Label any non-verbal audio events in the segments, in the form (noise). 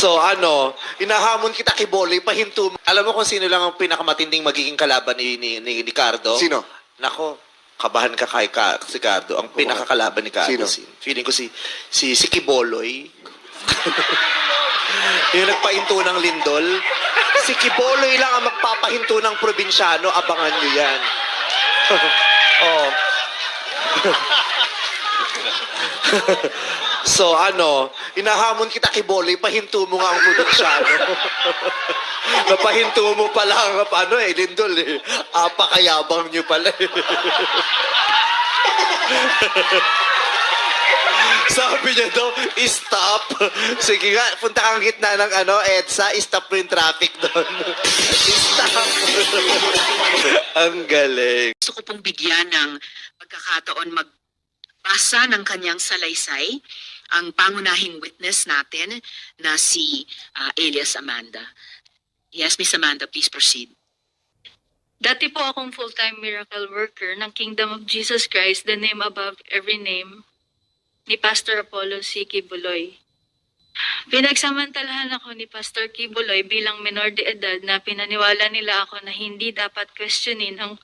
So ano, inahamon kita kay Boloy, pahinto. mo. Alam mo kung sino lang ang pinakamatinding magiging kalaban ni, ni, ni Ricardo? Sino? Nako, kabahan ka kay ka, si Cardo. Ang pinakakalaban ni Cardo. Sino? Si, feeling ko si, si, si Kiboloy. (laughs) yung nagpahinto ng lindol. Si Kiboloy lang ang magpapahinto ng probinsyano. Abangan nyo yan. (laughs) oh. (laughs) So ano, inahamon kita kay Boloy, pahinto mo nga ang probinsyano. (laughs) Napahinto mo pala ang ano eh, lindol eh. Apakayabang nyo pala eh. (laughs) Sabi niya daw, stop. Sige nga, punta kang gitna ng ano, EDSA, stop mo yung traffic doon. (laughs) stop. ang galing. gusto ko pong bigyan ng pagkakataon magbasa ng kanyang salaysay ang pangunahing witness natin na si ah, Elias Amanda. Yes, Miss Amanda, please proceed. Dati po akong full-time miracle worker ng Kingdom of Jesus Christ, the name above every name, ni Pastor Apollo C. Kibuloy. Pinagsamantalahan ako ni Pastor Kibuloy bilang minor de edad na pinaniwala nila ako na hindi dapat questionin ang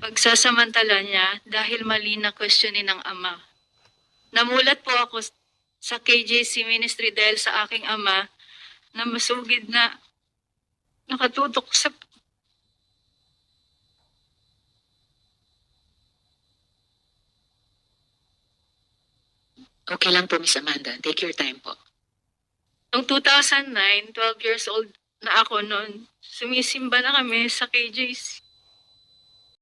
pagsasamantala niya dahil mali na questionin ng ama. Namulat po ako sa KJC ministry dahil sa aking ama na masugid na nakatutok sa Okay lang po, Miss Amanda. Take your time po. Noong 2009, 12 years old na ako noon, sumisimba na kami sa KJC.